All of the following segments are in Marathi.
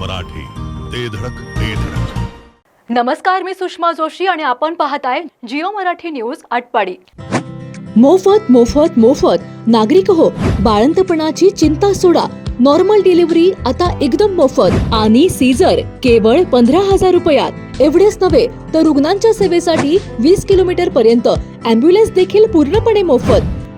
मराठी. ते धडक ते धडक. नमस्कार मी सुषमा जोशी आणि आपण पाहताय जिओ मराठी न्यूज आटपाडी. मोफत मोफत मोफत. नागरिक हो बाळंतपणाची चिंता सोडा. नॉर्मल डिलिव्हरी आता एकदम मोफत. आणि सीझर केवळ पंधरा हजार रुपयात. एवढेच नव्हे तर रुग्णांच्या सेवेसाठी वीस किलोमीटर पर्यंत. अँब्युलन्स देखील पूर्णपणे मोफत.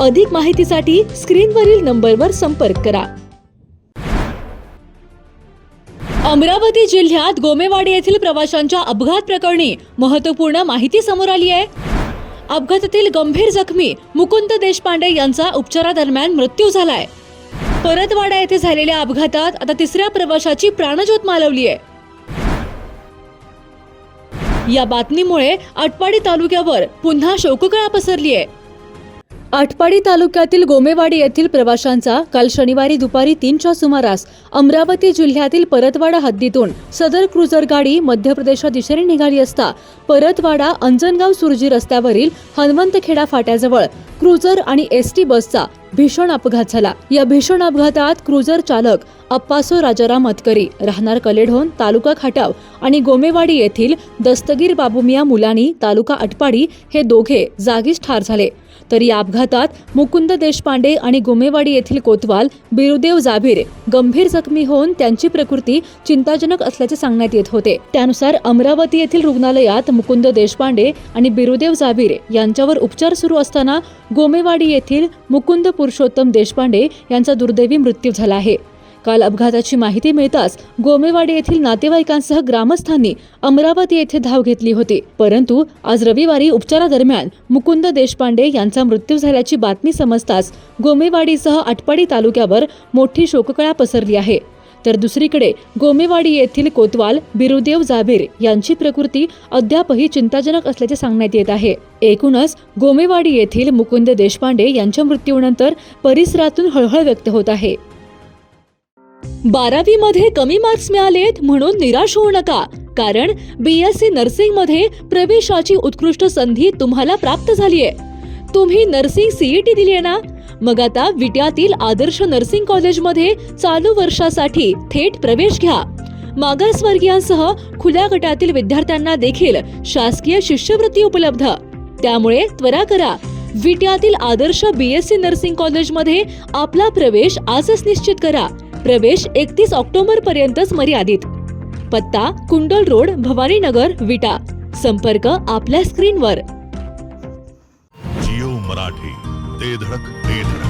अधिक माहितीसाठी स्क्रीनवरील नंबरवर संपर्क करा. अमरावती जिल्ह्यात गोमेवाडी येथील प्रवाशांच्या अपघात प्रकरणी महत्त्वपूर्ण माहिती समोर आली आहे. अपघातातील गंभीर जखमी मुकुंद देशपांडे यांचा उपचारादरम्यान मृत्यू झालाय. परतवाडा येथे झालेल्या अपघातात आता तिसऱ्या प्रवाशाची प्राणज्योत मालवली आहे. या बातमीमुळे आटपाडी तालुक्यावर पुन्हा शोककळा पसरली आहे. आटपाडी तालुक्यातील गोमेवाडी येथील प्रवाशांचा काल शनिवारी दुपारी तीनच्या सुमारास अमरावती जिल्ह्यातील परतवाडा हद्दीतून सदर क्रुझर गाडी मध्य प्रदेशात दिशेने निघाली असता परतवाडा अंजनगाव सुरजी रस्त्यावरील हनुमंतखेडा फाट्याजवळ क्रुझर आणि एस टी बसचा भीषण अपघात झाला. या भीषण अपघातात क्रुझर चालक अप्पासो राजाराम मतकरी राहणार कलेढोन तालुका खाटाव आणि गोमेवाडी येथील दस्तगीर बाबुमिया मुलानी तालुका अटपाडी हे दोघे जागीच ठार झाले. तर या अपघातात मुकुंद देशपांडे आणि गोमेवाडी येथील कोतवाल बिरुदेव जाभीर गंभीर जखमी होऊन त्यांची प्रकृती चिंताजनक असल्याचे सांगण्यात येत होते. त्यानुसार अमरावती येथील रुग्णालयात मुकुंद देशपांडे आणि बिरुदेव जाबीर यांच्यावर उपचार सुरू असताना गोमेवाडी येथील मुकुंद पुरुषोत्तम देशपांडे यांचा दुर्दैवी मृत्यू झाला आहे. काल अपघाताची माहिती मिळताच गोमेवाडी येथील नातेवाईकांसह ग्रामस्थांनी अमरावती येथे धाव घेतली होती. परंतु आज रविवारी उपचारादरम्यान मुकुंद देशपांडे यांचा मृत्यू झाल्याची बातमी समजताच गोमेवाडीसह आटपाडी तालुक्यावर मोठी शोककळा पसरली आहे. तर दुसरीकडे गोमेवाडी येथील कोतवाल बिरुदेव जाबीर यांची प्रकृती अद्यापही चिंताजनक असल्याचे सांगण्यात येत आहे. एकूणच गोमेवाडी येथील मुकुंद देशपांडे यांच्या मृत्यूनंतर परिसरातून हळहळ व्यक्त होत आहे. बारावी मध्ये कमी मार्क्स मिळालेत म्हणून निराश होऊ नका. कारण बीएससी नर्सिंगमध्ये प्रवेशाची उत्कृष्ट संधी तुम्हाला प्राप्त झालीय. तुम्ही नर्सिंग सीईटी दिली आहे ना? मग आता विट्यातील आदर्श नर्सिंग कॉलेजमध्ये चालू वर्षासाठी थेट प्रवेश घ्या. मागासवर्गीयांसह खुल्या गटातील विद्यार्थ्यांना देखील शासकीय शिष्यवृत्ती उपलब्ध. त्यामुळे त्वरा करा. विट्यातील आदर्श बीएससी नर्सिंग कॉलेजमध्ये आपला प्रवेश आजच निश्चित करा. प्रवेश एकतीस ऑक्टोबर पर्यंतच मर्यादित. पत्ता कुंडल रोड भवानीनगर विटा. संपर्क आपल्या स्क्रीनवर. जिओ मराठी ते धडक ते धडक.